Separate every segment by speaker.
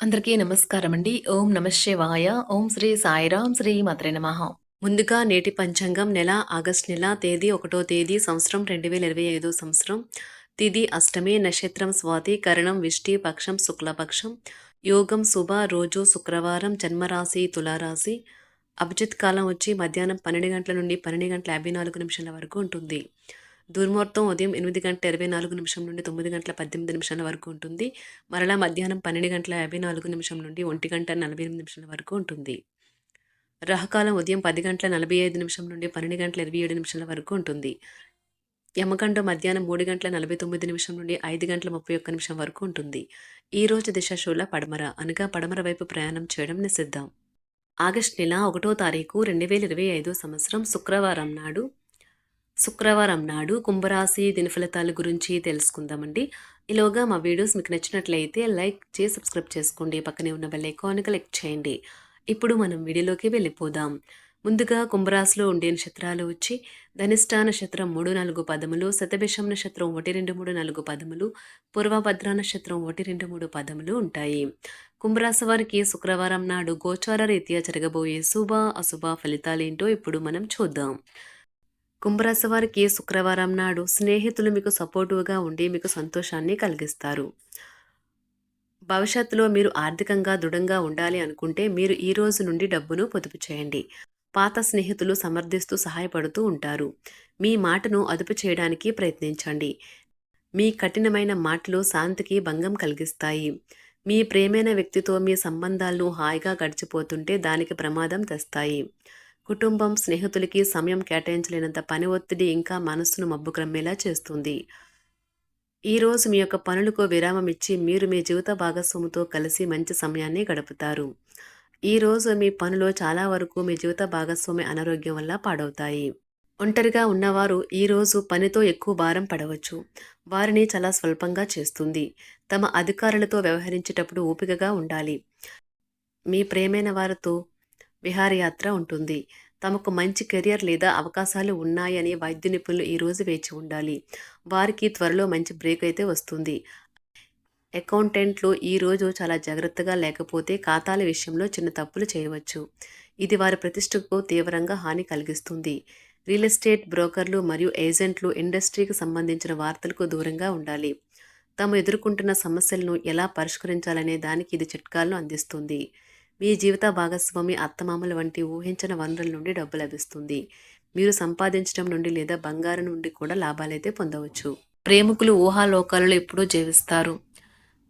Speaker 1: అందరికీ నమస్కారం అండి ఓం నమశివాయ ఓం శ్రీ సాయిరాం శ్రీ మాత్రే నమ. ముందుగా నేటి పంచాంగం నెల ఆగస్ట్ నెల తేదీ ఒకటో తేదీ సంవత్సరం రెండు వేల ఇరవై ఐదో సంవత్సరం. తిది అష్టమి నక్షత్రం స్వాతి కరణం విష్టి పక్షం శుక్లపక్షం. యోగం శుభ రోజు శుక్రవారం జన్మరాశి తులారాశి. అభిజిత్ కాలం వచ్చి మధ్యాహ్నం పన్నెండు గంటల నుండి పన్నెండు గంటల యాభై నాలుగు నిమిషాల వరకు ఉంటుంది. దుర్ముహూర్తం ఉదయం ఎనిమిది గంటల ఇరవై నాలుగు నిమిషం నుండి తొమ్మిది గంటల పద్దెనిమిది నిమిషాల వరకు ఉంటుంది. మరలా మధ్యాహ్నం పన్నెండు గంటల యాభై నాలుగు నిమిషం నుండి ఒంటి గంట నలభై ఎనిమిది నిమిషాల వరకు ఉంటుంది. రహకాలం ఉదయం పది గంటల నలభై ఐదు నిమిషం నుండి పన్నెండు గంటల ఇరవై ఏడు నిమిషాల వరకు ఉంటుంది. యమగంట మధ్యాహ్నం మూడు గంటల నలభై తొమ్మిది నిమిషం నుండి ఐదు గంటల ముప్పై ఒక్క నిమిషం వరకు ఉంటుంది. ఈ రోజు దిశాశూల పడమర అనగా పడమర వైపు ప్రయాణం చేయడం నిషిద్దాం ఆగస్ట్ నెల ఒకటో తారీఖు రెండు వేల ఇరవై ఐదో సంవత్సరం శుక్రవారం నాడు శుక్రవారం నాడు కుంభరాశి దినఫలితాల గురించి తెలుసుకుందామండి. ఈలోగా మా వీడియోస్ మీకు నచ్చినట్లయితే లైక్ చేసి సబ్స్క్రైబ్ చేసుకోండి. పక్కనే ఉన్న బెల్ ఐకాన్ క్లిక్ చేయండి. ఇప్పుడు మనం వీడియోలోకి వెళ్ళిపోదాం. ముందుగా కుంభరాశిలో ఉండే నక్షత్రాలు వచ్చి ధనిష్ట నక్షత్రం మూడు నాలుగు పదములు శతభిషం నక్షత్రం ఒకటి రెండు మూడు నాలుగు పదములు పూర్వభద్ర నక్షత్రం ఒకటి రెండు మూడు పదములు ఉంటాయి. కుంభరాశి వారికి శుక్రవారం నాడు గోచార రీత్యా జరగబోయే శుభ అశుభ ఫలితాలేంటో ఇప్పుడు మనం చూద్దాం. కుంభరాశి వారికి శుక్రవారం నాడు స్నేహితులు మీకు సపోర్టివ్గా ఉండి మీకు సంతోషాన్ని కలిగిస్తారు. భవిష్యత్తులో మీరు ఆర్థికంగా దృఢంగా ఉండాలి అనుకుంటే మీరు ఈ రోజు నుండి డబ్బును పొదుపు చేయండి. పాత స్నేహితులు సమర్థిస్తూ సహాయపడుతూ ఉంటారు. మీ మాటను అదుపు చేయడానికి ప్రయత్నించండి. మీ కఠినమైన మాటలు శాంతికి భంగం కలిగిస్తాయి. మీ ప్రేమైన వ్యక్తితో మీ సంబంధాలను హాయిగా గడిచిపోతుంటే దానికి ప్రమాదం తెస్తాయి. కుటుంబం స్నేహితులకి సమయం కేటాయించలేనంత పని ఒత్తిడి ఇంకా మనస్సును మబ్బు క్రమ్మేలా చేస్తుంది ఈరోజు మీ యొక్క పనులకు విరామం ఇచ్చి మీరు మీ జీవిత భాగస్వామితో కలిసి మంచి సమయాన్ని గడుపుతారు. ఈరోజు మీ పనులు చాలా వరకు మీ జీవిత భాగస్వామి అనారోగ్యం వల్ల పాడవుతాయి. ఒంటరిగా ఉన్నవారు ఈరోజు పనితో ఎక్కువ భారం పడవచ్చు. వారిని చాలా స్వల్పంగా చేస్తుంది. తమ అధికారులతో వ్యవహరించేటప్పుడు ఓపికగా ఉండాలి. మీ ప్రేమైన వారితో విహారయాత్ర ఉంటుంది. తమకు మంచి కెరియర్ లేదా అవకాశాలు ఉన్నాయని వైద్య నిపుణులు ఈరోజు వేచి ఉండాలి. వారికి త్వరలో మంచి బ్రేక్ అయితే వస్తుంది. అకౌంటెంట్లు ఈరోజు చాలా జాగ్రత్తగా లేకపోతే ఖాతాల విషయంలో చిన్న తప్పులు చేయవచ్చు. ఇది వారి ప్రతిష్టకు తీవ్రంగా హాని కలిగిస్తుంది. రియల్ ఎస్టేట్ బ్రోకర్లు మరియు ఏజెంట్లు ఇండస్ట్రీకి సంబంధించిన వార్తలకు దూరంగా ఉండాలి. తాము ఎదుర్కొంటున్న సమస్యలను ఎలా పరిష్కరించాలనే దానికి ఇది చిట్కాలను అందిస్తుంది. మీ జీవిత భాగస్వామి అత్తమామల వంటి ఊహించిన వనరుల నుండి డబ్బు లభిస్తుంది. మీరు సంపాదించడం నుండి లేదా బంగారం నుండి కూడా లాభాలైతే పొందవచ్చు. ప్రేమికులు ఊహాలోకాలలో ఎప్పుడూ జీవిస్తారు.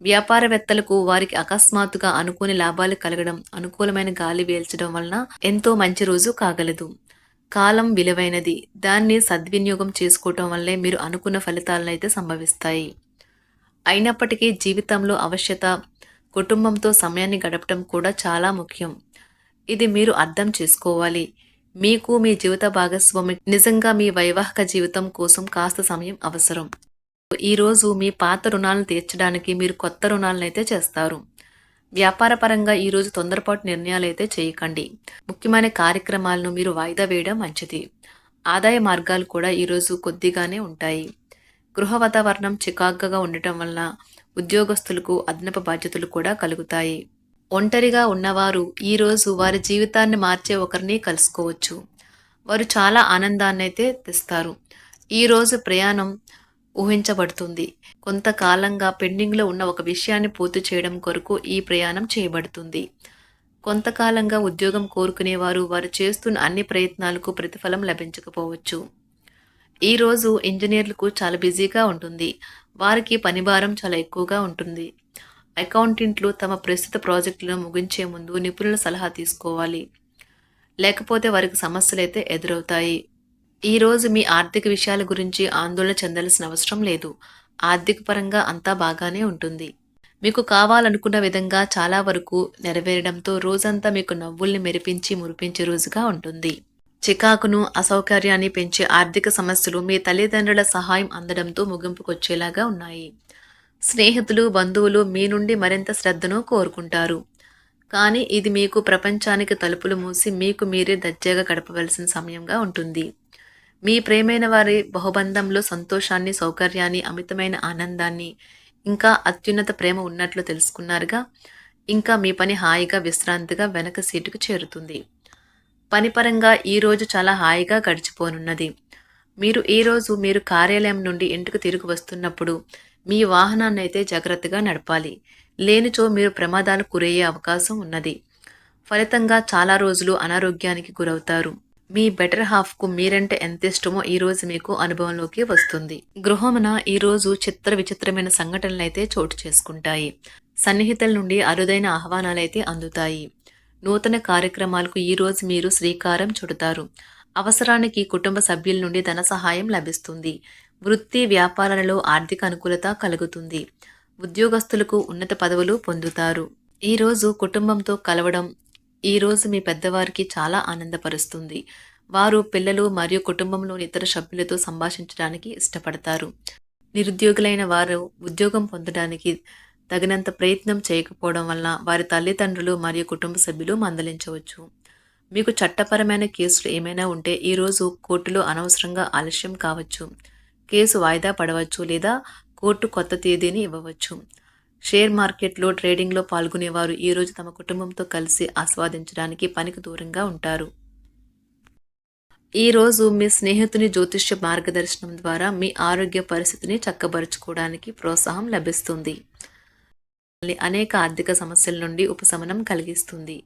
Speaker 1: వ్యాపారవేత్తలకు వారికి అకస్మాత్తుగా అనుకోని లాభాలు కలగడం అనుకూలమైన గాలి వేల్చడం వలన ఎంతో మంచి రోజు కాగలదు. కాలం విలువైనది. దాన్ని సద్వినియోగం చేసుకోవటం వల్లే మీరు అనుకున్న ఫలితాలను అయితే సంభవిస్తాయి. అయినప్పటికీ జీవితంలో అవశ్యత కుటుంబంతో సమయాన్ని గడపడం కూడా చాలా ముఖ్యం. ఇది మీరు అర్థం చేసుకోవాలి. మీకు మీ జీవిత భాగస్వామి నిజంగా మీ వైవాహిక జీవితం కోసం కాస్త సమయం అవసరం. ఈరోజు మీ పాత రుణాలను తీర్చడానికి మీరు కొత్త రుణాలను అయితే చేస్తారు వ్యాపారపరంగా ఈరోజు తొందరపాటు నిర్ణయాలు అయితే చేయకండి. ముఖ్యమైన కార్యక్రమాలను మీరు వాయిదా వేయడం మంచిది. ఆదాయ మార్గాలు కూడా ఈరోజు కొద్దిగానే ఉంటాయి. గృహ వాతావరణం చికాగ్గా ఉండటం వల్ల ఉద్యోగస్తులకు అదనపు బాధ్యతలు కూడా కలుగుతాయి. ఒంటరిగా ఉన్నవారు ఈరోజు వారి జీవితాన్ని మార్చే ఒకరిని కలుసుకోవచ్చు. వారు చాలా ఆనందాన్ని అయితే తెస్తారు ఈరోజు ప్రయాణం ఊహించబడుతుంది. కొంతకాలంగా పెండింగ్లో ఉన్న ఒక విషయాన్ని పూర్తి చేయడం కొరకు ఈ ప్రయాణం చేయబడుతుంది. కొంతకాలంగా ఉద్యోగం కోరుకునేవారు వారు చేస్తున్న అన్ని ప్రయత్నాలకు ప్రతిఫలం లభించకపోవచ్చు. ఈరోజు ఇంజనీర్లకు చాలా బిజీగా ఉంటుంది. వారికి పనిభారం చాలా ఎక్కువగా ఉంటుంది. అకౌంటెంట్లు తమ ప్రస్తుత ప్రాజెక్టులను ముగించే ముందు నిపుణుల సలహా తీసుకోవాలి. లేకపోతే వారికి సమస్యలు అయితే ఎదురవుతాయి ఈరోజు మీ ఆర్థిక విషయాల గురించి ఆందోళన చెందాల్సిన అవసరం లేదు. ఆర్థిక పరంగా అంతా బాగానే ఉంటుంది. మీకు కావాలనుకున్న విధంగా చాలా వరకు నెరవేరడంతో రోజంతా మీకు నవ్వుల్ని మెరిపించి మురిపించే రోజుగా ఉంటుంది. చికాకును అసౌకర్యాన్ని పెంచే ఆర్థిక సమస్యలు మీ తల్లిదండ్రుల సహాయం అందడంతో ముగింపుకొచ్చేలాగా ఉన్నాయి. స్నేహితులు బంధువులు మీ నుండి మరింత శ్రద్ధను కోరుకుంటారు. కానీ ఇది మీకు ప్రపంచానికి తలుపులు మూసి మీకు మీరే దర్జాగా గడపవలసిన సమయంగా ఉంటుంది. మీ ప్రేమైన వారి బహుబంధంలో సంతోషాన్ని సౌకర్యాన్ని అమితమైన ఆనందాన్ని ఇంకా అత్యున్నత ప్రేమ ఉన్నట్లు తెలుసుకున్నారుగా ఇంకా మీ పని హాయిగా విశ్రాంతిగా వెనక సీటుకు చేరుతుంది. పనిపరంగా ఈరోజు చాలా హాయిగా గడిచిపోనున్నది. మీరు ఈరోజు మీరు కార్యాలయం నుండి ఇంటికి తిరిగి వస్తున్నప్పుడు మీ వాహనాన్ని అయితే జాగ్రత్తగా నడపాలి. లేనిచో మీరు ప్రమాదాలు గురయ్యే అవకాశం ఉన్నది. ఫలితంగా చాలా రోజులు అనారోగ్యానికి గురవుతారు. మీ బెటర్ హాఫ్కు మీరంటే ఎంత ఇష్టమో ఈరోజు మీకు అనుభవంలోకి వస్తుంది. గృహమున ఈరోజు చిత్ర విచిత్రమైన సంఘటనలు అయితే చోటు చేసుకుంటాయి. సన్నిహితుల నుండి అరుదైన ఆహ్వానాలైతే అందుతాయి. నూతన కార్యక్రమాలకు ఈరోజు మీరు శ్రీకారం చుడతారు. అవసరానికి కుటుంబ సభ్యుల నుండి ధన సహాయం లభిస్తుంది. వృత్తి వ్యాపారాలలో ఆర్థిక అనుకూలత కలుగుతుంది. ఉద్యోగస్తులకు ఉన్నత పదవులు పొందుతారు. ఈరోజు కుటుంబంతో కలవడం ఈరోజు మీ పెద్దవారికి చాలా ఆనందపరుస్తుంది. వారు పిల్లలు మరియు కుటుంబంలోని ఇతర సభ్యులతో సంభాషించడానికి ఇష్టపడతారు. నిరుద్యోగులైన వారు ఉద్యోగం పొందడానికి తగినంత ప్రయత్నం చేయకపోవడం వల్ల వారి తల్లిదండ్రులు మరియు కుటుంబ సభ్యులు మందలించవచ్చు. మీకు చట్టపరమైన కేసులు ఏమైనా ఉంటే ఈరోజు కోర్టులో అనవసరంగా ఆలస్యం కావచ్చు. కేసు వాయిదా పడవచ్చు లేదా కోర్టు కొత్త తేదీని ఇవ్వవచ్చు. షేర్ మార్కెట్లో ట్రేడింగ్లో పాల్గొనేవారు ఈరోజు తమ కుటుంబంతో కలిసి ఆస్వాదించడానికి పనికి దూరంగా ఉంటారు. ఈరోజు మీ స్నేహితుని జ్యోతిష్య మార్గదర్శనం ద్వారా మీ ఆరోగ్య పరిస్థితిని చక్కబరుచుకోవడానికి ప్రోత్సాహం లభిస్తుంది. అనేక ఆర్థిక సమస్యల నుండి ఉపశమనం కలిగిస్తుంది.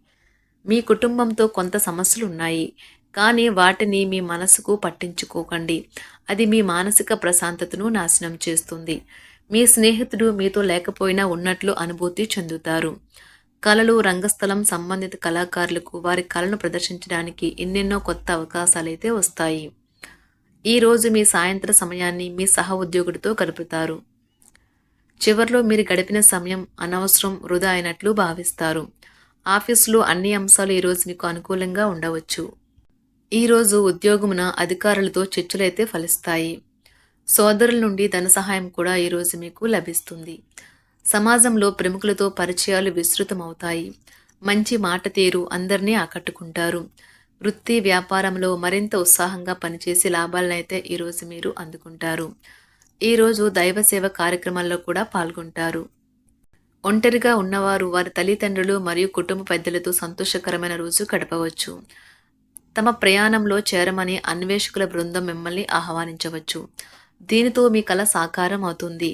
Speaker 1: మీ కుటుంబంతో కొంత సమస్యలు ఉన్నాయి. కానీ వాటిని మీ మనసుకు పట్టించుకోకండి. అది మీ మానసిక ప్రశాంతతను నాశనం చేస్తుంది. మీ స్నేహితుడు మీతో లేకపోయినా ఉన్నట్లు అనుభూతి చెందుతారు. కళలు రంగస్థలం సంబంధిత కళాకారులకు వారి కళను ప్రదర్శించడానికి ఎన్నెన్నో కొత్త అవకాశాలైతే వస్తాయి. ఈరోజు మీ సాయంత్ర సమయాన్ని మీ సహ ఉద్యోగుడితో గడుపుతారు. చివర్లో మీరు గడిపిన సమయం అనవసరం వృధా అయినట్లు భావిస్తారు. ఆఫీసులో అన్ని అంశాలు ఈరోజు మీకు అనుకూలంగా ఉండవచ్చు. ఈరోజు ఉద్యోగమున అధికారులతో చర్చలైతే ఫలిస్తాయి. సోదరుల నుండి ధన సహాయం కూడా ఈరోజు మీకు లభిస్తుంది. సమాజంలో ప్రముఖులతో పరిచయాలు విస్తృతమవుతాయి. మంచి మాట తీరు అందరినీ ఆకట్టుకుంటారు. వృత్తి వ్యాపారంలో మరింత ఉత్సాహంగా పనిచేసి లాభాలనైతే ఈరోజు మీరు అందుకుంటారు. ఈరోజు దైవ సేవ కార్యక్రమాల్లో కూడా పాల్గొంటారు. ఒంటరిగా ఉన్నవారు వారి తల్లిదండ్రులు మరియు కుటుంబ పెద్దలతో సంతోషకరమైన రోజు గడపవచ్చు. తమ ప్రయాణంలో చేరమని అన్వేషకుల బృందం మిమ్మల్ని ఆహ్వానించవచ్చు. దీనితో మీ కళ సాకారం అవుతుంది.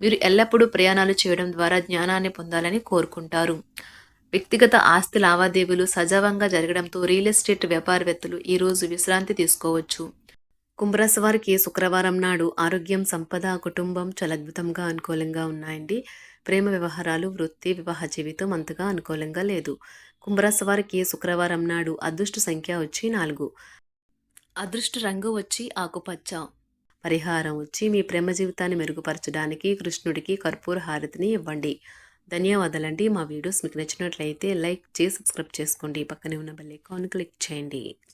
Speaker 1: మీరు ఎల్లప్పుడూ ప్రయాణాలు చేయడం ద్వారా జ్ఞానాన్ని పొందాలని కోరుకుంటారు. వ్యక్తిగత ఆస్తి లావాదేవీలు సజావంగా జరగడంతో రియల్ ఎస్టేట్ వ్యాపారవేత్తలు ఈరోజు విశ్రాంతి తీసుకోవచ్చు. కుంభరాశి వారికి శుక్రవారం నాడు ఆరోగ్యం సంపద కుటుంబం చాలా అద్భుతంగా అనుకూలంగా ఉన్నాయండి. ప్రేమ వ్యవహారాలు వృత్తి వివాహ జీవితం అంతగా అనుకూలంగా లేదు. కుంభరాశి వారికి శుక్రవారం నాడు అదృష్ట సంఖ్య వచ్చి నాలుగు. అదృష్ట రంగు వచ్చి ఆకుపచ్చ. పరిహారం వచ్చి మీ ప్రేమ జీవితాన్ని మెరుగుపరచడానికి కృష్ణుడికి కర్పూర హారతిని ఇవ్వండి. ధన్యవాదాలండి. మా వీడియోస్ మీకు నచ్చినట్లయితే లైక్ చేసి సబ్స్క్రైబ్ చేసుకోండి. పక్కనే ఉన్న బెల్ ఐకాన్ క్లిక్ చేయండి.